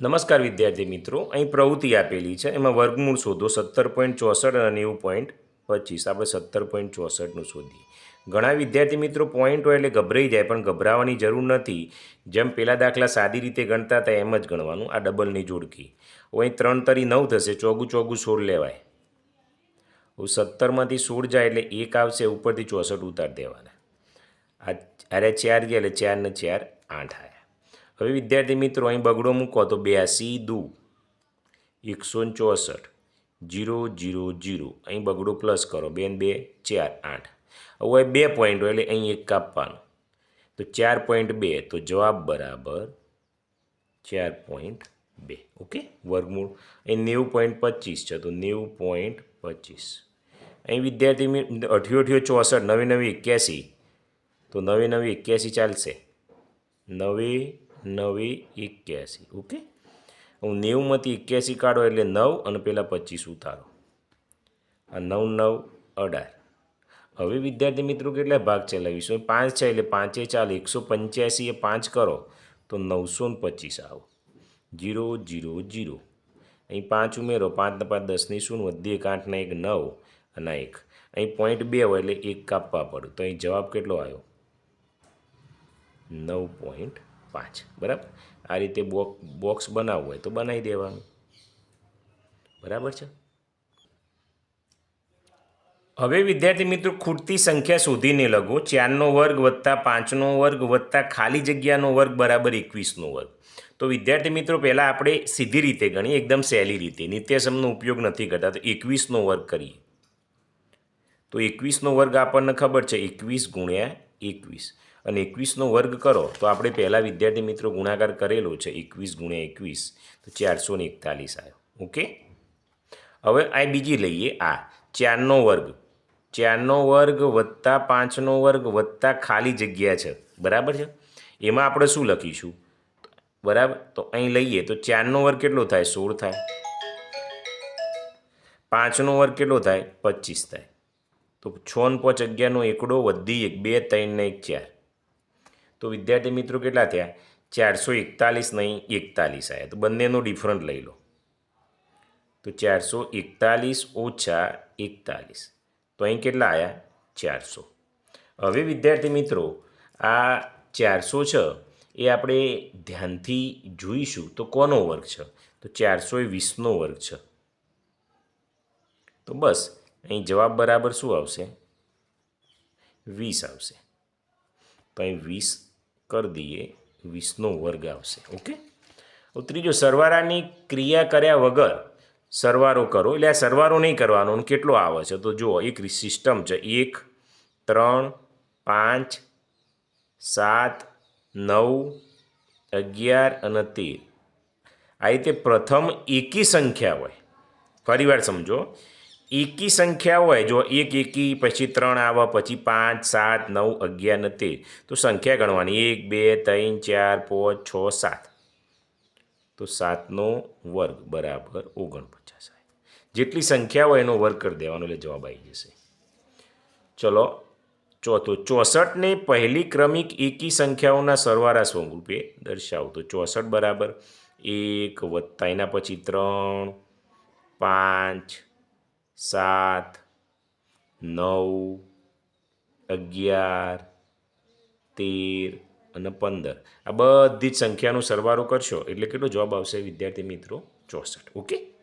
નમસ્કાર વિદ્યાર્થી મિત્રો, અહીં પ્રવૃત્તિ આપેલી છે. એમાં વર્ગમૂળ શોધો સત્તર પોઈન્ટ ચોસઠ અને નેવું પોઈન્ટ પચીસ. આપણે સત્તર પોઈન્ટ ચોસઠનું શોધીએ. ઘણા વિદ્યાર્થી મિત્રો પોઈન્ટ હોય એટલે ગભરાઈ જાય, પણ ગભરાવાની જરૂર નથી. જેમ પેલા દાખલા સાદી રીતે ગણતા હતા, એમ જ ગણવાનું. આ ડબલની જોડકી. અહીં ત્રણ તરી નવ થશે, ચોગું ચોગું સોળ લેવાય. હું સત્તરમાંથી સોળ જાય એટલે એક આવશે, ઉપરથી ચોસઠ ઉતાર દેવાના. આ અરે ચાર ગયા એટલે ચારને ચાર આઠ આવ્યા હવે વિદ્યાર્થી મિત્રો, અહીં બગડો મૂકો તો બ્યાસી દુ. એકસો ચોસઠ, જીરો જીરો જીરો. અહીં બગડો પ્લસ કરો. બે બે, ચાર, આઠ. હવે બે પોઈન્ટ હોય એટલે અહીં એક કાપવાનું. તો ચાર પોઈન્ટ બે. તો જવાબ બરાબર ચાર પોઈન્ટ બે. ઓકે? વર્ગમૂળ. અહીં નેવું પોઈન્ટ પચીસ છે. તો નેવું પોઈન્ટ પચીસ. અહીં વિદ્યાર્થી અઠ્યો અઠ્યો, ચોસઠ, નવી નવી, એક્યાસી. તો નવી નવી, એક્યાસી ચાલશે. નવે નવે એક્યાસી, ઓકે? હું નેવુંમાંથી એક્યાસી કાઢો એટલે નવ અને પહેલાં પચીસ ઉતારો. આ નવ નવ અઢાર. હવે વિદ્યાર્થી મિત્રો કેટલા ભાગ ચલાવીશું પાંચ છે એટલે પાંચે ચાલે. એકસો પંચ્યાસી એ પાંચ કરો તો નવસો ને પચીસ આવો. Zero zero zero. અહીં પાંચ ઉમેરો. પાંચને પાંચ દસની શૂન્ય. વધી એક આઠના એક, નવ અને એક. અહીં પોઈન્ટ બે હોય એટલે એક કાપવા પડે. તો અહીં જવાબ કેટલો આવ્યો? નવ પોઈન્ટ પાંચ, બરાબર? આ રીતે બોક્સ બનાવવું હોય તો બનાવી દેવાનું. બરાબર છે? હવે વિદ્યાર્થી મિત્રો, ખૂટતી સંખ્યા શોધીને લખો. ચારનો વર્ગ વત્તા પાંચનો વર્ગ વત્તા ખાલી જગ્યાનો વર્ગ બરાબર એકવીસનો વર્ગ. તો વિદ્યાર્થી મિત્રો, પહેલાં આપણે સીધી રીતે ગણીએ, એકદમ સહેલી રીતે. નિત્યસમનો ઉપયોગ નથી કરતા, તો એકવીસનો વર્ગ કરીએ. તો એકવીસનો વર્ગ આપણને ખબર છે, એકવીસ ગુણ્યા એકવીસ. અને એકવીસનો વર્ગ કરો, તો આપણે પહેલાં વિદ્યાર્થી મિત્રો ગુણાકાર કરેલો છે એકવીસ ગુણ્યા એકવીસ, તો ચારસો ને એકતાલીસ આવ્યો ઓકે? હવે આ બીજી લઈએ આ, ચારનો વર્ગ. ચારનો વર્ગ વત્તા પાંચનો વર્ગ વત્તા ખાલી જગ્યા છે. બરાબર છે? એમાં આપણે શું લખીશું? બરાબર? તો અહીં લઈએ, તો ચારનો વર્ગ કેટલો થાય? સોળ થાય. પાંચનો વર્ગ કેટલો થાય? પચીસ થાય. તો છ ને પાંચ અગિયારનો એકડો વધી એક, બે, ત્રણ ને એક, ચાર. તો વિદ્યાર્થી મિત્રો કેટલા થયા? ચારસો એકતાલીસ નહીં, એકતાલીસ આવ્યા તો બંનેનો ડિફરન્ટ લઈ લો. તો ચારસો એકતાલીસ ઓછા એકતાલીસ. તો અહીં કેટલા આવ્યા ચારસો. હવે વિદ્યાર્થી મિત્રો, આ ચારસો છે એ આપણે ધ્યાનથી જોઈશું. તો કોનો વર્ગ છે? તો ચારસો વીસનો વર્ગ છે. તો બસ, અહીં જવાબ બરાબર શું આવશે? વીસ આવશે. તો અહીં વીસ કરી દઈએ, વીસનો વર્ગ આવશે, ઓકે? હવે ત્રીજો સરવાળાની ક્રિયા કર્યા વગર સરવારો કરો. એટલે આ સરવારો નહીં કરવાનો કેટલો આવે છે? તો જુઓ, એક સિસ્ટમ છે. એક, ત્રણ, પાંચ, સાત, નવ, અગિયાર અને તેર. આ રીતે પ્રથમ એકી સંખ્યા હોય. ફરીવાર સમજો. એકી સંખ્યા હોય, જો એક એકી, પછી ત્રણ આવે, પછી પાંચ, સાત, નવ, અગિયાર ને તો સંખ્યા ગણવાની. એક, બે, ત્રણ, ચાર, પાંચ, છ, સાત. તો સાતનો વર્ગ બરાબર ઓગણપચાસ જેટલી સંખ્યા હોય એનો વર્ગ કરી દેવાનો, એટલે જવાબ આવી જશે. ચલો, ચોથો. ચોસઠને પહેલી ક્રમિક એકી સંખ્યાઓના સરવાળા સ્વરૂપે દર્શાવો. તો ચોસઠ બરાબર એક વત્તા એના પછી ત્રણ, પાંચ સાત, નવ, અગિયાર, તેર અને પંદર. આ બધી જ સંખ્યાનો સરવાળો કરશો એટલે કેટલો જવાબ આવશે વિદ્યાર્થી મિત્રો ચોસઠ. ઓકે?